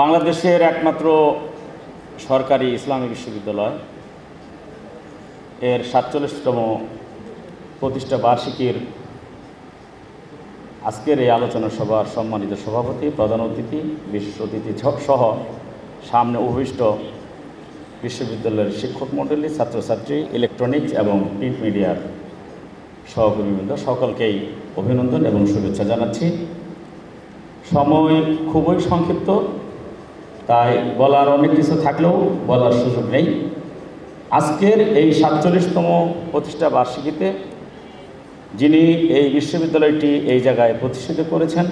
বাংলাদেশের একমাত্র সরকারি ইসলামী বিশ্ববিদ্যালয়। এর সাতচল্লিশতম প্রতিষ্ঠা বার্ষিকীর আজকের এই আলোচনা সভার সম্মানিত সভাপতি, প্রধান অতিথি, বিশেষ অতিথি সহ সামনে উপবিষ্ট বিশ্ববিদ্যালয়ের শিক্ষক মণ্ডলী ছাত্রছাত্রী, ইলেকট্রনিক্স এবং প্রিন্ট মিডিয়ার সহকর্মীবৃন্দ, সকলকেই অভিনন্দন এবং শুভেচ্ছা জানাচ্ছি। সময় খুবই সংক্ষিপ্ত। তাই বলার অনেক কিছু থাকলেও বলার সুযোগ নেই। আজকের এই সাতচল্লিশতম প্রতিষ্ঠা বার্ষিকীতে যিনি এই বিশ্ববিদ্যালয়টি এই জায়গায় প্রতিষ্ঠিত করেছেন,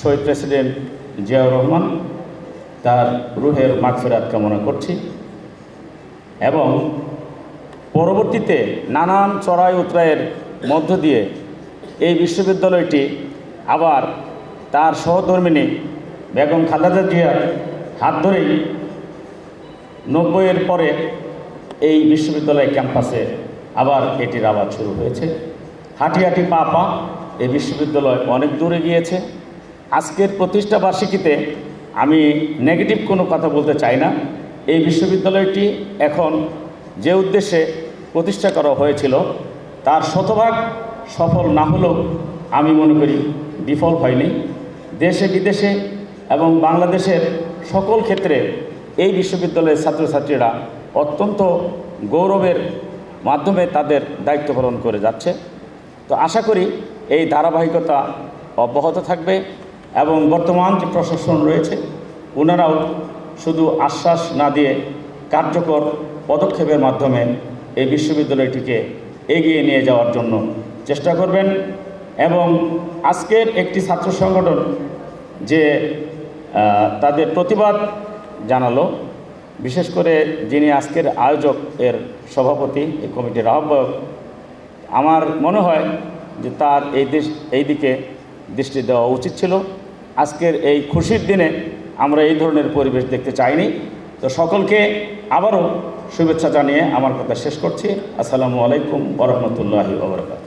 শহীদ প্রেসিডেন্ট জিয়াউর রহমান, তার রুহের মাগফেরাত কামনা করছি এবং পরবর্তীতে নানান চড়াই উতরাইয়ের মধ্য দিয়ে এই বিশ্ববিদ্যালয়টি আবার তার সহধর্মিনী বেগম খালেদা জিয়ার হাত ধরেই নব্বইয়ের পরে এই বিশ্ববিদ্যালয় ক্যাম্পাসে আবার এটির আবার শুরু হয়েছে। হাঁটি হাঁটি পা পা, এই বিশ্ববিদ্যালয় অনেক দূরে গিয়েছে। আজকের প্রতিষ্ঠা বার্ষিকীতে আমি নেগেটিভ কোনো কথা বলতে চাই না। এই বিশ্ববিদ্যালয়টি এখন যে উদ্দেশ্যে প্রতিষ্ঠা করা হয়েছিল, তার শতভাগ সফল না হলেও আমি মনে করি বিফল হয়নি। দেশে বিদেশে এবং বাংলাদেশের সকল ক্ষেত্রে এই বিশ্ববিদ্যালয়ের ছাত্রছাত্রীরা অত্যন্ত গৌরবের মাধ্যমে তাদের দায়িত্ব পালন করে যাচ্ছে। তো আশা করি এই ধারাবাহিকতা অব্যাহত থাকবে এবং বর্তমান যে প্রশাসন রয়েছে ওনারাও শুধু আশ্বাস না দিয়ে কার্যকর পদক্ষেপের মাধ্যমে এই বিশ্ববিদ্যালয়টিকে এগিয়ে নিয়ে যাওয়ার জন্য চেষ্টা করবেন এবং আজকের একটি ছাত্র সংগঠন যে তাদের প্রতিবাদ জানালো। বিশেষ করে যিনি আজকের আয়োজক এর সভাপতি এই কমিটির আহ্বায়ক, আমার মনে হয় যে তার এই দিশ, এই দিকে দৃষ্টি দেওয়া উচিত ছিল। আজকের এই খুশির দিনে আমরা এই ধরনের পরিবেশ দেখতে চাইনি। তো সকলকে আবারও শুভেচ্ছা জানিয়ে আমার কথা শেষ করছি। আসসালামু আলাইকুম ওরহমতুল্লাহি ওবরাকাত